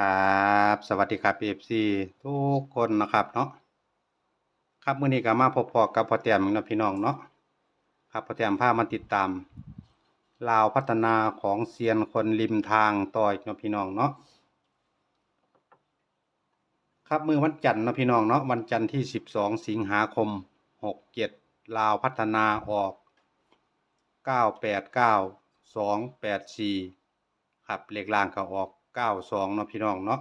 ครับสวัสดีครับ FC ทุกคนนะครับเนาะครับมื้อนี้ก็มาพบพอกับพ่อแต้มอีกเนะพี่น้องเนาะครับพ่อแต้มพามาติดตามลาวพัฒนาของเซียนคนริมทางต่ออีกนะพี่น้องเนาะครับมือวันจันทร์นะพี่น้องเนาะวันจันทร์ที่ 12 สิงหาคม 67 ลาวพัฒนาออก 989 284 ครับเลขล่างก็ออก 92เนาะพี่น้องเนาะ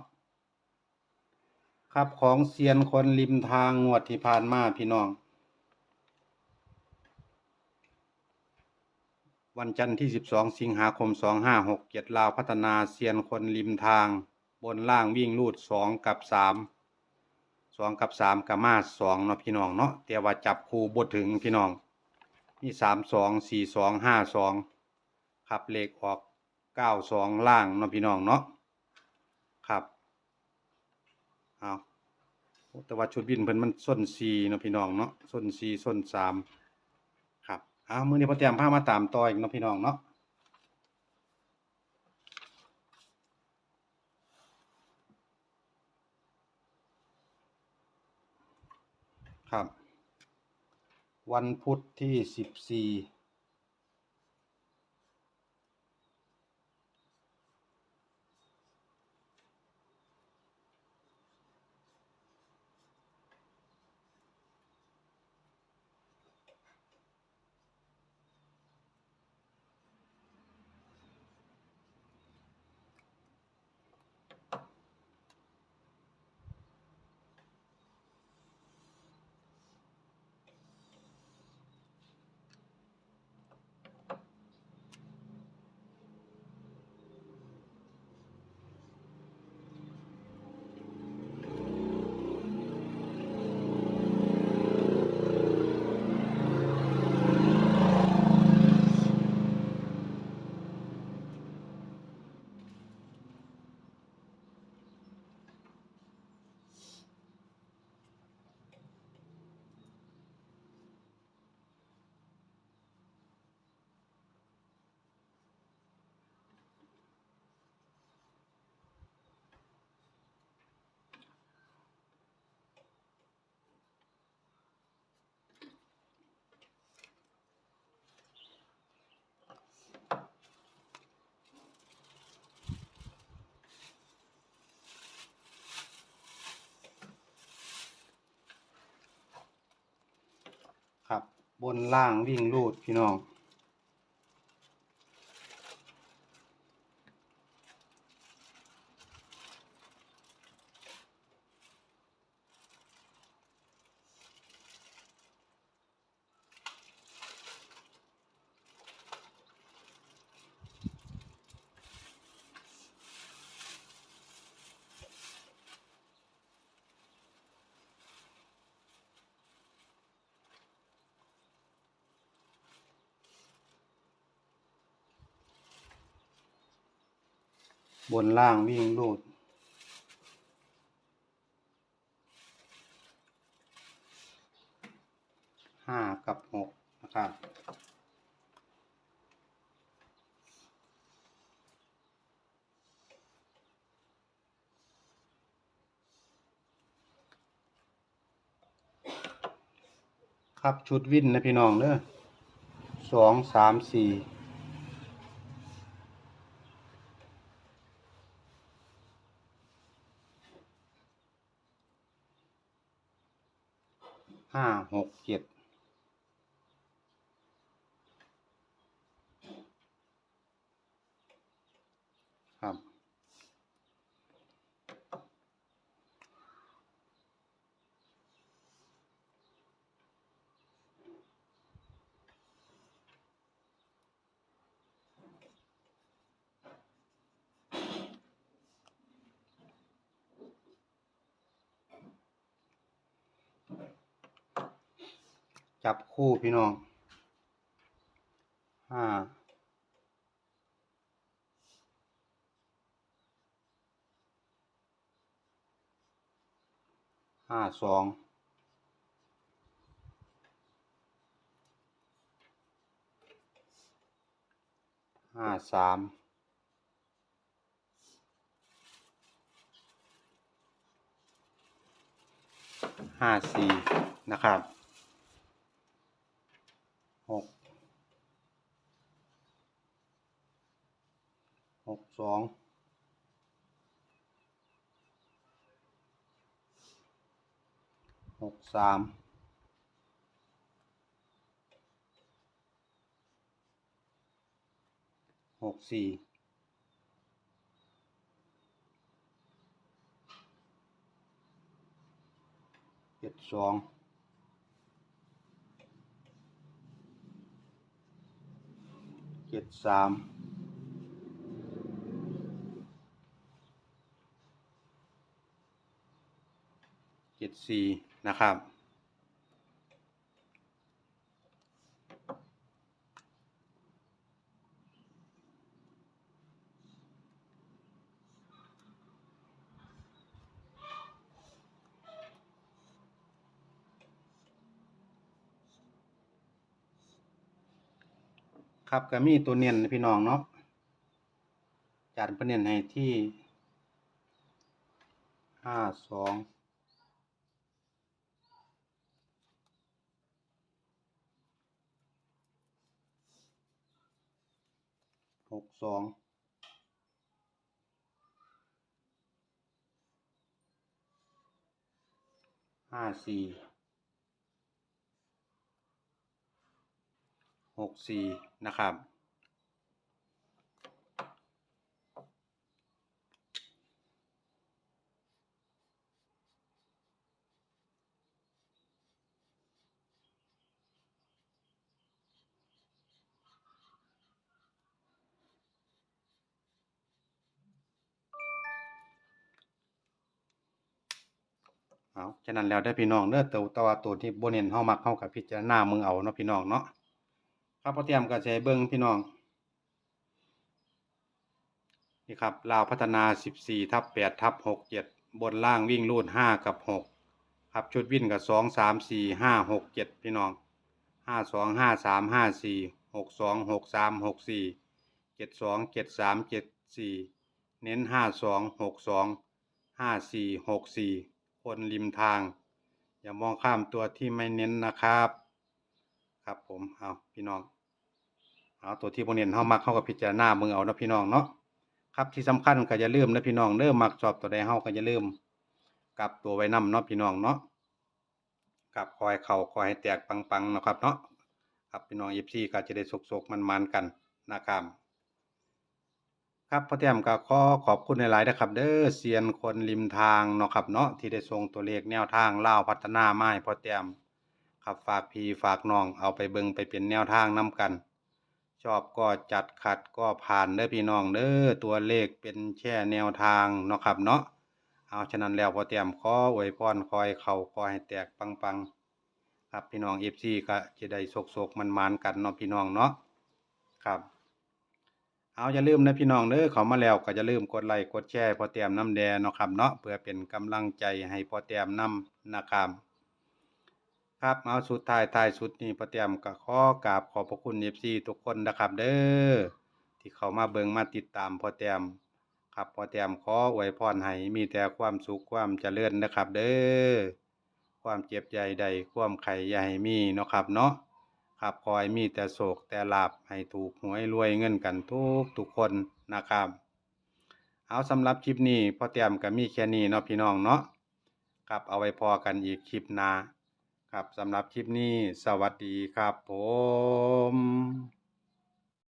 ครับของเซียนคนริมทางงวดที่ผ่านมาพี่น้อง วันจันทร์ที่12สิงหาคม2567ลาวพัฒนาเซียนคนริมทาง บนล่างวิ่งรูด2กับ3 2กับ3กับมาส2เนาะพี่น้องเนาะแต่ว่าจับคูบ่ถึงพี่น้องมี3 2 4 2 5 2ครับเลขออก92ล่างเนาะพี่น้องเนาะครับเอา แต่ว่าชุดวินเพิ่นมันส้น4เนาะพี่น้องเนาะส้น4ส้น3ครับเอามือนี้พอแต้มพามาตามต่ออีกเนาะพี่น้องเนาะครับ วันพุธที่14ครั บนล่างวิ่งรูดพี่น้อง บนล่างวิ่งรูด ห้ากับหกนะครับ ครับชุดวิ่นนะพี่น้องเด้อสองสามสี่ ห้าหกเจ็ด จับคู่พี่น้องห้าห้าสองห้าสามห้าสี่นะครับ กสองหกสามหกสี่เจ็ดสองเจ็ดสาม เจ็ดสี่นะครับ ครับก็มีตัวเน้นนพี่น้องเนาะจัดประเน้นให้ที่ห้าสอง หกสองห้าสี่หกสี่นะครับ เอาฉะนั้นแล้วได้พี่น้องเด้อตัวตัวตัวที่บ่เน้นเฮามักเฮากับพิจารณามึงเอาเนาะพี่น้องเนาะครับพอเตรียมก็สิให้เบิ่งพี่น้องนี่ครับลาวพัฒนา14ทับ8ทับ67บนล่างวิ่งรูด5กับ6ครับชุดวิ่นกับ2 3 4 5 6 7พี่น้อง5 2 5 3 5 4 6 2 6 3 6 4 7 2 7 3 7 4เน้น5 2 6 2 5 4 6 4 คนริมทาง อย่ามองข้ามตัวที่ไม่เน้นนะครับ ครับผมเอาพี่น้องเอาตัวที่โมเน้นเฮามักเฮากับพิจารณามึงเอานะพี่น้องเนาะครับที่สำคัญก็อย่าลืมนะพี่น้องเด้อมมักชอบตัวใดเฮาก็อย่าลืมกลับตัวไว้นำเนาะพี่น้องเนาะกลับคอยเข่าคอยให้แตกปังๆนะครับเนาะครับพี่น้อง FC ก็จะได้สุกๆมันๆกันนะครับ ครับพ่อแต้มก็ขอขอบคุณหลายๆนะครับ เด้อเซียนคนริมทางเนาะครับเนาะที่ได้ส่งตัวเลขแนวทางเล่าวพัฒนาไมาให้พ่อแต้มครับฝากพี่ฝากน้องเอาไปเบิงไปเป็นแนวทางนํกัน ชอบก็จัดขัดก็ผ่านเด้อพี่น้องเด้อตัวเลขเป็นแค่แนวทางเนาะครับเนาะเอาฉะนั้นแล้วพ่อเตรียมขออวยพรคอยเข่าคอยให้แตกปังๆ ครับพี่น้อง FC ก็จะได้โศกๆมันมานๆกันเนาะพี่น้องเนาะครับ เอาอย่าลืมนะพี่น้องเด้อเขามาแล้วก็อย่าลืมกดไลค์กดแชร์พอเตรียมน้ำแดงเนาะครับเนาะเพื่อเป็นกำลังใจให้พอเตรียมน้ำนะครับครับเอาสุดท้ายท้ายสุดนี้พอเตรียมก็ขอกราบขอบพระคุณ FC ทุกคนนะครับเด้อที่เขามาเบิงมาติดตามพอเตรียมครับพอเตรียมขออวยพรให้มีแต่ความสุขความเจริญนะครับ เด้อความเจ็บใหญ่ใดความไข่ใหญ่มีเนาะครับเนาะ ครับคอยมีแต่โศกแต่ลาบให้ถูกหวยรวยเงินกันทุกทุกคนนะครับ เอาสำหรับคลิปนี้พอเตรียมกับมีแค่นี้เนาะพี่น้องเนาะครับเอาไว้พอกันอีกคลิปหน้าครับสำหรับคลิปนี้สวัสดีครับผม